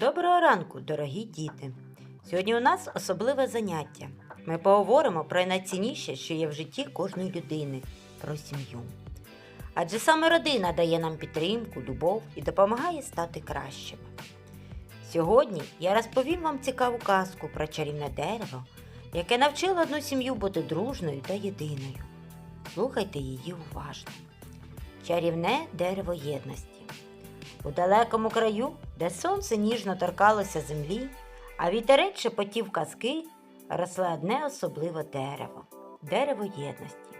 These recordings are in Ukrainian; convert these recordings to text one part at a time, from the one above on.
Доброго ранку, дорогі діти! Сьогодні у нас особливе заняття. Ми поговоримо про найцінніше, що є в житті кожної людини про сім'ю. Адже саме родина дає нам підтримку, любов і допомагає стати кращими. Сьогодні я розповім вам цікаву казку про чарівне дерево, яке навчило одну сім'ю бути дружною та єдиною. Слухайте її уважно. Чарівне дерево єдності. У далекому краю, де сонце ніжно торкалося землі, а вітерець шепотів казки, росло одне особливе дерево дерево єдності.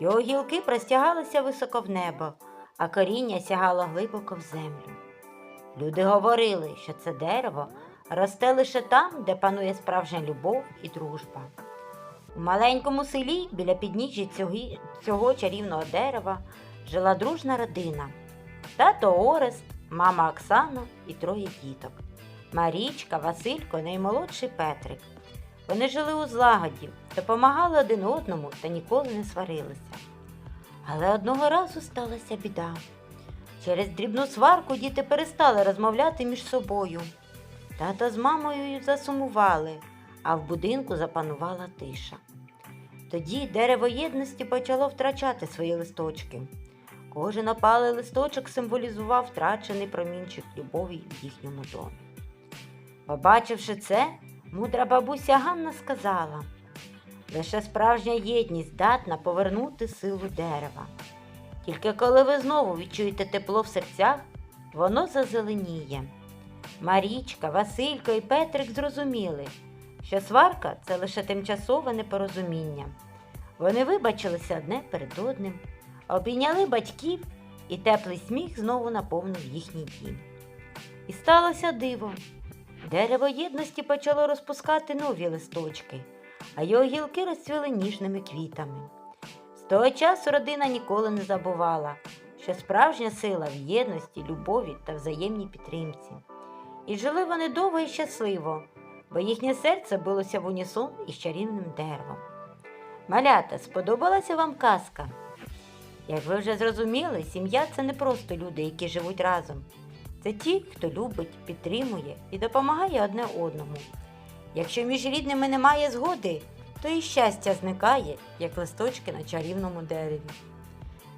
Його гілки простягалися високо в небо, а коріння сягало глибоко в землю. Люди говорили, що це дерево росте лише там, де панує справжня любов і дружба. У маленькому селі біля підніжжя цього, цього чарівного дерева жила дружна родина. Тато Орест, мама Оксана і троє діток. Марічка, Василько, наймолодший Петрик. Вони жили у злагоді, допомагали один одному та ніколи не сварилися. Але одного разу сталася біда. Через дрібну сварку діти перестали розмовляти між собою. Тато з мамою засумували, а в будинку запанувала тиша. Тоді дерево єдності почало втрачати свої листочки. Кожен опалий листочок символізував втрачений промінчик любові в їхньому домі. Побачивши це, мудра бабуся Ганна сказала лише справжня єдність здатна повернути силу дерева. Тільки коли ви знову відчуєте тепло в серцях, воно зазеленіє. Марічка, Василько і Петрик зрозуміли, що сварка це лише тимчасове непорозуміння. Вони вибачилися одне перед одним, обійняли батьків, і теплий сміх знову наповнив їхній дім. І сталося диво. Дерево єдності почало розпускати нові листочки, а його гілки розцвіли ніжними квітами. З того часу родина ніколи не забувала, що справжня сила в єдності, любові та взаємній підтримці. І жили вони довго і щасливо, бо їхнє серце билося в унісон із чарівним деревом. Малята, сподобалася вам казка? Як ви вже зрозуміли, сім'я це не просто люди, які живуть разом. Це ті, хто любить, підтримує і допомагає одне одному. Якщо між рідними немає згоди, то і щастя зникає, як листочки на чарівному дереві.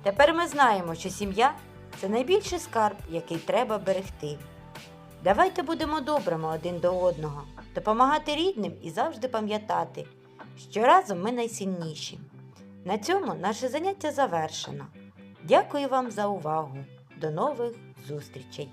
Тепер ми знаємо, що сім'я це найбільший скарб, який треба берегти. Давайте будемо добрими один до одного, допомагати рідним і завжди пам'ятати, що разом ми найсильніші. На цьому наше заняття завершено. Дякую вам за увагу. До нових зустрічей!